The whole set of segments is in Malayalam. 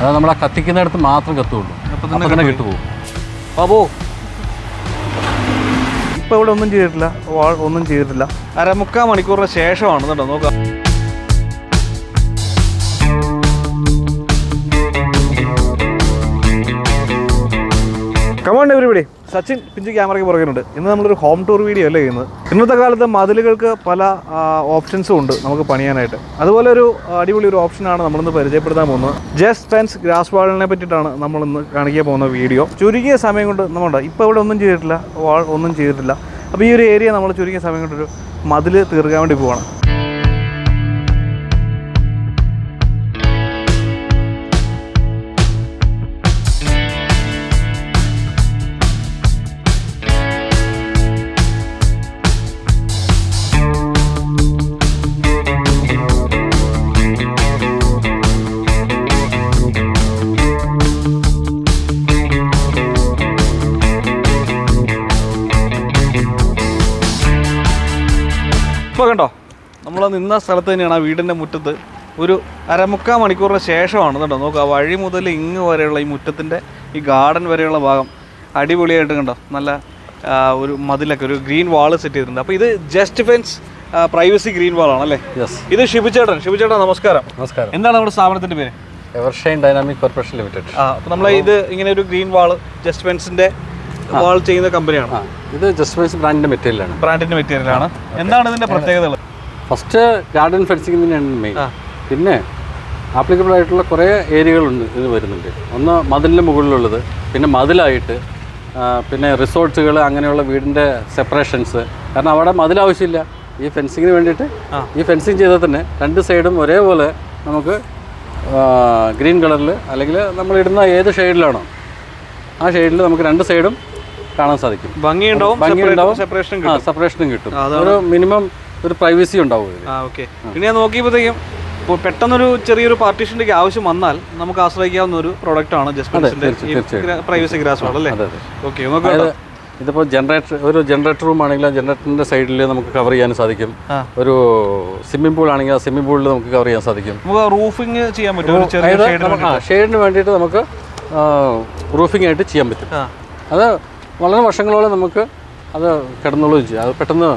അത് നമ്മൾ ആ കത്തിക്കുന്നിടത്ത് മാത്രം കത്തുള്ളൂ. അപ്പൊ തന്നെ കിട്ടുപോകും ബാബു. ഇപ്പൊ ഇവിടെ ഒന്നും ചെയ്തിട്ടില്ല. ഒന്നും ചെയ്തിട്ടില്ല. അരമുക്കാൽ മണിക്കൂറിന് ശേഷമാണ് കേട്ടോ നോക്കാം. കമാണ്ട് എവരിബഡി സച്ചിൻ പിഞ്ച് ക്യാമറയ്ക്ക് പുറകിലുണ്ട്. ഇന്ന് നമ്മളൊരു ഹോം ടൂർ വീഡിയോ അല്ലേ ചെയ്യുന്നത്? ഇന്നത്തെ കാലത്ത് മതിലുകൾക്ക് പല ഓപ്ഷൻസും ഉണ്ട് നമുക്ക് പണിയാനായിട്ട്. അതുപോലെ ഒരു അടിപൊളി ഒരു ഓപ്ഷനാണ് നമ്മളിന്ന് പരിചയപ്പെടുത്താൻ പോകുന്നത്. ജസ്റ്റ് ഫെൻസ് ഗ്രാസ് വാളിനെ പറ്റിയിട്ടാണ് നമ്മളിന്ന് കാണിക്കാൻ പോകുന്ന വീഡിയോ ചുരുങ്ങിയ സമയം കൊണ്ട് നമ്മളുണ്ട് ഇപ്പോൾ ഇവിടെ ഒന്നും ചെയ്തിട്ടില്ല വാൾ ഒന്നും ചെയ്തിട്ടില്ല. അപ്പോൾ ഈ ഒരു ഏരിയ നമ്മൾ ചുരുങ്ങിയ സമയം കൊണ്ടൊരു മതിൽ തീർക്കാൻ വേണ്ടി പോവാണ്. കണ്ടോ? നമ്മൾ നിന്ന സ്ഥലത്ത് തന്നെയാണ് ആ വീടിന്റെ മുറ്റത്ത് ഒരു അരമുക്കാൽ മണിക്കൂറിന് ശേഷമാണ് കേട്ടോ നോക്കുക വഴി മുതൽ ഇങ്ങ് വരെയുള്ള ഈ മുറ്റത്തിന്റെ ഈ ഗാർഡൻ വരെയുള്ള ഭാഗം അടിപൊളിയായിട്ട് കണ്ടോ? നല്ല ഒരു മതിലൊക്കെ ഒരു ഗ്രീൻ വാൾ സെറ്റ് ചെയ്തിട്ടുണ്ട്. അപ്പോൾ ഇത് just fence privacy green wall അല്ലേ? യെസ് ഇത് ഷിബുചേട്ടൻ ഷിബുചേട്ടൻ നമസ്കാരം. നമസ്കാരം. എന്താണ് നമ്മുടെ സ്ഥാപനത്തിന്റെ പേര്? Evershine dynamic corporation limited. ആ അപ്പോൾ നമ്മൾ ഇത് ഇങ്ങനെ ഒരു ഗ്രീൻ വാൾ ജസ്റ്റ് ഫെൻസിന്റെ വാൾ ചെയ്യുന്ന കമ്പനിയാണ് ഇത് ജസ്റ്റ് വൈസ് ബ്രാൻഡിന്റെ മെറ്റീരിയലാണ്. ബ്രാൻഡിന്റെ മെറ്റീരിയലാണ്. എന്താണ് ഇതിന്റെ പ്രത്യേകതകൾ? ഫസ്റ്റ് ഗാർഡൻ ഫെൻസിങ് തന്നെയാണ് മെയിൻ പിന്നെ ആപ്ലിക്കബിൾ ആയിട്ടുള്ള കുറേ ഏരിയകളുണ്ട് ഇത് വരുന്നുണ്ട്. ഒന്ന് മതിലിന്റെ മുകളിലുള്ളത്. പിന്നെ മതിലായിട്ട് പിന്നെ റിസോർട്ട്സുകൾ അങ്ങനെയുള്ള വീടിന്റെ സെപ്പറേഷൻസ് കാരണം അവിടെ മതിൽ ആവശ്യമില്ല. ഈ ഫെൻസിങ്ങിന് വേണ്ടിയിട്ട് ഈ ഫെൻസിങ് ചെയ്താൽ തന്നെ രണ്ട് സൈഡും ഒരേപോലെ നമുക്ക് ഗ്രീൻ കളറിൽ അല്ലെങ്കിൽ നമ്മൾ ഇടുന്ന ഏത് ഷെയ്ഡിലാണോ ആ ഷെയ്ഡിൽ നമുക്ക് രണ്ട് സൈഡും കാണാൻ സാധിക്കും. ഭംഗിയുണ്ടാവും ഭംഗിയുണ്ടാവും. സെപ്പറേഷൻ ആ സെപ്പറേഷനും കിട്ടും. ഒരു മിനിമം ഒരു പ്രൈവസി ഉണ്ടാവും ഓക്കെ പിന്നെ ഞാൻ നോക്കിയപ്പോഴത്തേക്കും ഇപ്പോൾ പെട്ടെന്നൊരു ചെറിയൊരു പാർട്ടീഷന്റെ ആവശ്യം വന്നാൽ നമുക്ക് ആശ്രയിക്കാവുന്ന ഒരു പ്രോഡക്റ്റ് ആണ് ജസ്റ്റ്. പ്രൈവസി ഗ്രാസ് വാൾ അല്ലേ? ഓക്കെ ഇതിപ്പോൾ ജനറേറ്റർ ഒരു ജനറേറ്റർ റൂം ആണെങ്കിൽ ആ ജനറേറ്ററിന്റെ സൈഡിൽ നമുക്ക് കവർ ചെയ്യാൻ സാധിക്കും. ഒരു സ്വിമ്മിംഗ് പൂൾ ആണെങ്കിൽ ആ സ്വിമ്മിംഗ് പൂളിൽ നമുക്ക് കവർ ചെയ്യാൻ സാധിക്കും. നമുക്ക് റൂഫിങ് ചെയ്യാൻ പറ്റും ഷെയ്ഡിന് വേണ്ടിയിട്ട് നമുക്ക് റൂഫിംഗ് ആയിട്ട് ചെയ്യാൻ പറ്റും. അത് വളരെ വർഷങ്ങളോളം നമുക്ക് അത് കിടന്നുള്ളൂ ചെയ്യും. അത് പെട്ടെന്ന്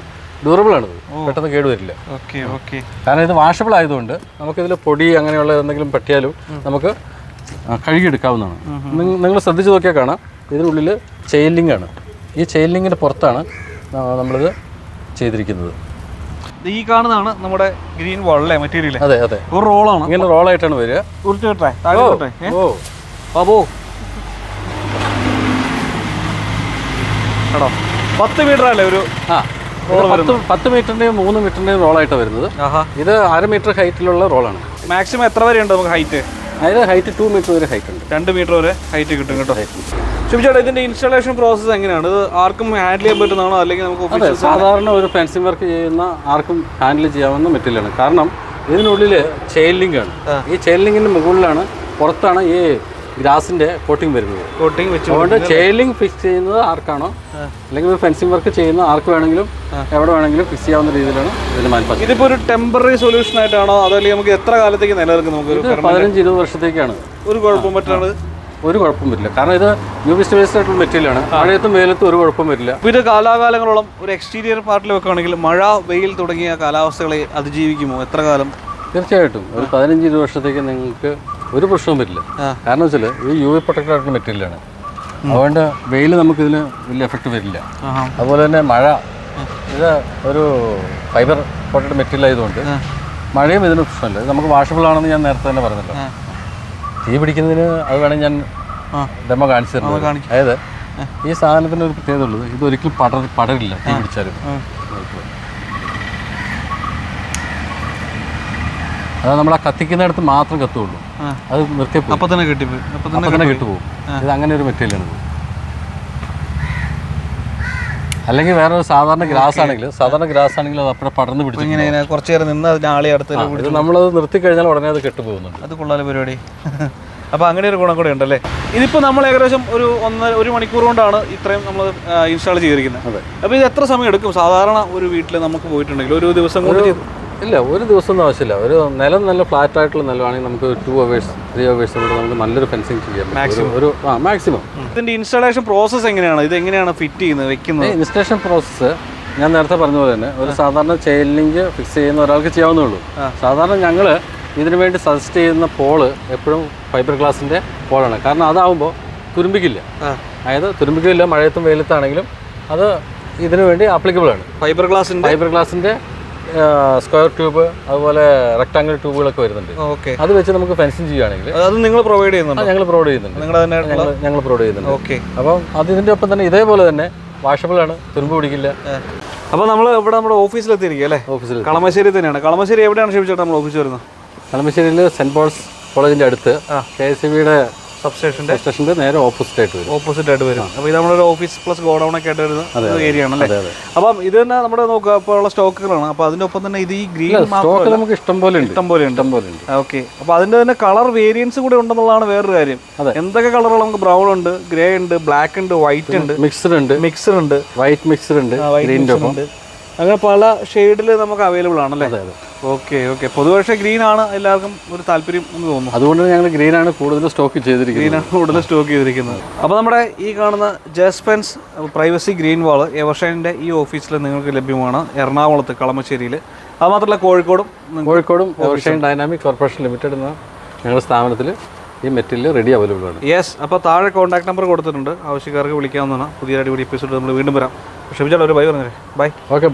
ഡ്യൂറബിൾ ആണ് പെട്ടെന്ന് കേടുവരില്ല ഓക്കെ ഓക്കെ. കാരണം ഇത് വാഷബിൾ ആയതുകൊണ്ട് നമുക്കിതിൽ പൊടി അങ്ങനെയുള്ള എന്തെങ്കിലും പറ്റിയാലും നമുക്ക് കഴുകിയെടുക്കാവുന്നതാണ്. നിങ്ങൾ ശ്രദ്ധിച്ചു നോക്കിയാൽ കാണാം. ഇതിനുള്ളിൽ ചെയിലിംഗ് ആണ്. ഈ ചെയിലിങ്ങിന്റെ പുറത്താണ് നമ്മളിത് ചെയ്തിരിക്കുന്നത്. ഈ കാണുന്നതാണ് നമ്മുടെ ഗ്രീൻ വാൾ അല്ലേ മെറ്റീരിയൽ അതെ അതെ. ഒരു റോളാണ് ഇങ്ങനെ റോളായിട്ടാണ് വരിക? ഓ. ബാബു. കേട്ടോ പത്ത് മീറ്റർ അല്ലേ ഒരു ആ പത്ത് പത്ത് മീറ്ററിന്റെയും മൂന്ന് മീറ്ററിന്റെയും റോളായിട്ട് വരുന്നത്. ഇത് അര മീറ്റർ ഹൈറ്റിലുള്ള റോളാണ് മാക്സിമം എത്ര വരെ ഉണ്ട് നമുക്ക് ഹൈറ്റ് അതായത് ഹൈറ്റ് ടു മീറ്റർ വരെ ഹൈറ്റ് ഉണ്ട്. രണ്ട് മീറ്റർ വരെ ഹൈറ്റ് കിട്ടും കേട്ടോ. ശുഭിച്ചേട്ടാ ഇതിന്റെ ഇൻസ്റ്റാളേഷൻ പ്രോസസ്സ് എങ്ങനെയാണ്? ഇത് ആർക്കും ഹാൻഡിൽ ചെയ്യാൻ പറ്റുന്നതാണോ? അല്ലെങ്കിൽ നമുക്ക് സാധാരണ ഒരു ഫെൻസിംഗ് വർക്ക് ചെയ്യുന്ന ആർക്കും ഹാൻഡിൽ ചെയ്യാവുന്ന മെറ്റീരിയലാണ് കാരണം ഇതിനുള്ളിൽ ചെയിൻ ലിങ്ക് ആണ്. ഈ ചെയിൻ ലിങ്കിന്റെ മുകളിലാണ് പുറത്താണ് ഈ ഗ്രാസിന്റെ കോട്ടിംഗ് വരുന്നത്. കോട്ടിംഗ് വെച്ച് അതുകൊണ്ട് ചെയിലിംഗ് ഫിക്സ് ചെയ്യുന്നത് ആർക്കാണോ? അല്ലെങ്കിൽ ഒരു ഫെൻസിങ് വർക്ക് ചെയ്യുന്ന ആർക്ക് വേണമെങ്കിലും എവിടെ വേണമെങ്കിലും ഫിക്സ് ചെയ്യാവുന്ന രീതിയിലാണ് ഇതിന് മാനുഫാക്ചർ. ഇതിപ്പോ ഒരു ടെമ്പററി സൊല്യൂഷൻ ആയിട്ടാണോ അതല്ലെങ്കിൽ നമുക്ക് എത്ര കാലത്തേക്ക് നിലനിൽക്കും നമുക്ക് പതിനഞ്ച് ഇരുപത് വർഷത്തേക്കാണ്. ഒരു കുഴപ്പം പറ്റാണ് ഒരു കുഴപ്പം വരില്ല കാരണം ഇത് ന്യൂ ബിസ്റ്റ് ബേസ്ഡ് ആയിട്ടുള്ള മെറ്റീരിയലാണ് മഴയത്തും വെയിലത്തും ഒരു കുഴപ്പം വരില്ല ഇത് കാലാകാലങ്ങളോളം ഒരു എക്സ്റ്റീരിയർ പാർട്ടിൽ വെക്കുകയാണെങ്കിൽ മഴ വെയിൽ തുടങ്ങിയ കാലാവസ്ഥകളെ അതിജീവിക്കുമോ? എത്ര കാലം? തീർച്ചയായിട്ടും. ഒരു പതിനഞ്ച് ഇരുപത് വർഷത്തേക്ക് നിങ്ങൾക്ക് ഒരു പ്രശ്നവും വരില്ല കാരണം വെച്ചാൽ ഇത് യു വി പ്രൊട്ടക്റ്റഡ് ആയിട്ടുള്ള മെറ്റീരിയലാണ് അതുകൊണ്ട് വെയിൽ നമുക്കിതിന് വലിയ എഫക്റ്റ് വരില്ല. അതുപോലെ തന്നെ മഴ ഇത് ഒരു ഫൈബർ കോട്ടഡ് മെറ്റീരിയൽ ആയതുകൊണ്ട് മഴയും ഇതിന് പ്രശ്നമില്ല. നമുക്ക് വാഷബിൾ ആണെന്ന് ഞാൻ നേരത്തെ തന്നെ പറഞ്ഞല്ലോ. തീ പിടിക്കുന്നതിന് അത് വേണമെങ്കിൽ ഞാൻ. ഡെമോ കാണിച്ചു തരുന്നത്. അതായത് ഈ സാധനത്തിന് ഒരു പ്രത്യേകത ഉള്ളത് ഇത് ഒരിക്കലും പടർ പടരില്ല തീ പിടിച്ചാലും. അതാ നമ്മൾ ആ കത്തിക്കുന്നിടത്ത് മാത്രം കത്തുള്ളൂ. അത് നിർത്തിയപ്പോൾ അപ്പൊ തന്നെ കിട്ടിപ്പോയി അപ്പൊ തന്നെ കിട്ടുപോകും ഇത് അങ്ങനെ ഒരു മെറ്റീരിയലാണ് അല്ലെങ്കിൽ വേറെ ഒരു സാധാരണ ഗ്രാസ് ആണെങ്കിൽ സാധാരണ ഗ്രാസ് ആണെങ്കിൽ അത് അപ്പോഴെ പടർന്ന് പിടിച്ചു ഇങ്ങനെ ഇങ്ങനെ കുറച്ച് നേരം നിന്ന് അതിന് ആളെ അടുത്ത് നമ്മളത് നിർത്തി കഴിഞ്ഞാൽ ഉടനെ അത് കെട്ടുപോകുന്നുണ്ട്. അത് കൊള്ളാല പരിപാടി. അപ്പോൾ അങ്ങനെ ഒരു ഗുണം കൂടെ ഉണ്ടല്ലേ? ഇതിപ്പോൾ നമ്മൾ ഏകദേശം ഒരു ഒന്നര ഒരു മണിക്കൂർ കൊണ്ടാണ് ഇത്രയും നമ്മൾ ഇൻസ്റ്റാൾ ചെയ്തിരിക്കുന്നത്. അപ്പോൾ ഇത് എത്ര സമയം എടുക്കും? സാധാരണ ഒരു വീട്ടിൽ നമുക്ക് പോയിട്ടുണ്ടെങ്കിൽ ഒരു ദിവസം കൊണ്ട് ഇല്ല ഒരു ദിവസമൊന്നും ആവശ്യമില്ല. ഒരു നിലം നല്ല ഫ്ലാറ്റ് ആയിട്ടുള്ള നിലമാണെങ്കിൽ നമുക്ക് ടു അവേഴ്സ് ത്രീ അവേഴ്സ് കൊണ്ട് നമുക്ക് നല്ലൊരു ഫെൻസിങ് ചെയ്യാം മാക്സിമം ഒരു- ആ മാക്സിമം ഇതിന്റെ ഇൻസ്റ്റാളേഷൻ പ്രോസസ്സ് എങ്ങനെയാണ്? ഇത് എങ്ങനെയാണ് ഫിറ്റ് ചെയ്യുന്നത് വെക്കുന്നത്? ഇൻസ്റ്റാളേഷൻ പ്രോസസ്സ് ഞാൻ നേരത്തെ പറഞ്ഞ പോലെ തന്നെ ഒരു സാധാരണ ചെയിൻ ലിങ്ക് ഫിക്സ് ചെയ്യുന്ന ഒരാൾക്ക് ചെയ്യാവുന്നേ ഉള്ളൂ. സാധാരണ ഞങ്ങൾ ഇതിനു വേണ്ടി സജസ്റ്റ് ചെയ്യുന്ന പോൾ എപ്പോഴും ഫൈബർ ഗ്ലാസിന്റെ പോളാണ് കാരണം അതാവുമ്പോൾ തുരുമ്പിക്കില്ല. അതായത് തുരുമ്പിക്കില്ല മഴയത്തും വെയിലത്താണെങ്കിലും അത് ഇതിനു വേണ്ടി ആപ്ലിക്കബിൾ ആണ്. ഫൈബർ ഗ്ലാസ് ഫൈബർ ഗ്ലാസിന്റെ സ്ക്വയർ ട്യൂബ് അതുപോലെ റെക്ടാംഗിൾ ട്യൂബുകളൊക്കെ വരുന്നുണ്ട്. ഓക്കെ. അത് വെച്ച് നമുക്ക് ഫെൻസിങ് ചെയ്യുകയാണെങ്കിൽ അത് നിങ്ങൾ പ്രൊവൈഡ് ചെയ്യുന്നുണ്ട്? ഞങ്ങൾ പ്രൊവൈഡ് ചെയ്യുന്നുണ്ട്. നിങ്ങൾ തന്നെ ഞങ്ങൾ പ്രൊവൈഡ് ചെയ്യുന്നുണ്ട്. ഓക്കെ. അപ്പം അത് ഇതിന്റെ ഒപ്പം തന്നെ ഇതേപോലെ തന്നെ വാഷബിൾ ആണ് തുരുമ്പ് പിടിക്കില്ല. അപ്പോൾ നമ്മൾ ഇവിടെ നമ്മുടെ ഓഫീസിലെത്തിയിരിക്കും അല്ലേ? ഓഫീസിൽ കളമശ്ശേരി തന്നെയാണ്. കളമശ്ശേരി എവിടെയാണ് ക്ഷമിച്ചേട്ടാ നമ്മൾ ഓഫീസ് വരുന്നത്? കളമശ്ശേരിയിൽ സെന്റ് പോൾസ് കോളേജിന്റെ അടുത്ത് കെ എസ് സി ബിയുടെ സബ്സ്റ്റേഷന്റെ സ്റ്റേഷന്റെ നേരെ ഓപ്പോസിറ്റ് ആയിട്ട് വരും. ഓപ്പോസിറ്റ് ആയിട്ട് വരും. അപ്പോൾ ഇത് നമ്മുടെ ഒരു ഓഫീസ് പ്ലസ് ഗോഡൗൺ ഒക്കെ ആയിട്ട് വരുന്ന ഏരിയ ആണ് അല്ലേ അപ്പം ഇത് തന്നെ നമ്മുടെ നോക്കുക ഇപ്പോൾ ഉള്ള സ്റ്റോക്കുകളാണ്. അപ്പോൾ അതിന്റെ ഒപ്പം തന്നെ ഇത് ഈ ഗ്രീൻ സ്റ്റോക്ക് നമുക്ക് ഇഷ്ടം പോലെ ഉണ്ട്. ഇഷ്ടം പോലെ ഇഷ്ടം പോലെ ഉണ്ട്. ഓക്കെ അപ്പോൾ അതിന്റെ തന്നെ കളർ വേരിയൻസ് കൂടെ ഉണ്ടെന്നുള്ളതാണ് വേറൊരു കാര്യം. എന്തൊക്കെ കളറുകൾ നമുക്ക് ബ്രൗൺ ഉണ്ട് ഗ്രേ ഉണ്ട് ബ്ലാക്ക് ഉണ്ട് വൈറ്റ് ഉണ്ട്? മിക്സ്ഡ് ഉണ്ട്. മിക്സ്ഡ് ഉണ്ട്. വൈറ്റ് മിക്സ്ഡ് ഉണ്ട്. ഗ്രീൻ ഉണ്ട്. അങ്ങനെ പല ഷെയ്ഡിൽ നമുക്ക് അവൈലബിൾ ആണല്ലേ ഓക്കെ ഓക്കെ പൊതുവേ ഗ്രീൻ ആണ് എല്ലാവർക്കും ഒരു താല്പര്യം എന്ന് തോന്നുന്നു. അതുകൊണ്ട് ഞങ്ങൾ ഗ്രീൻ ആണ് കൂടുതൽ സ്റ്റോക്ക് ചെയ്തിരിക്കുന്നത്. ഗ്രീൻ ആണ് കൂടുതൽ സ്റ്റോക്ക് ചെയ്തിരിക്കുന്നത്. അപ്പോൾ നമ്മുടെ ഈ കാണുന്ന ജസ്പെൻസ് പ്രൈവസി ഗ്രീൻ വാൾ എവർഷൈന്റെ ഈ ഓഫീസിൽ നിങ്ങൾക്ക് ലഭ്യമാണ്. എറണാകുളത്ത് കളമശ്ശേരിയിൽ അത് മാത്രമല്ല കോഴിക്കോടും കോഴിക്കോടും എവർഷൈൻ ഡൈനാമിക് കോർപ്പറേഷൻ ലിമിറ്റഡ് എന്ന ഞങ്ങളുടെ സ്ഥാപനത്തിൽ ഈ മെറ്റീരിയൽ റെഡി അവൈലബിൾ ആണ്. യെസ് അപ്പോൾ താഴെ കോൺടാക്ട് നമ്പർ കൊടുത്തിട്ടുണ്ട്. ആവശ്യക്കാർക്ക് വിളിക്കാവുന്നതാണ്. പുതിയ അടിപൊളി എപ്പിസോഡ് നമ്മൾ വീണ്ടും വരാം. ക്ഷമിച്ചാൽ ഒരു ബൈ പറഞ്ഞേ ബൈ ഓക്കെ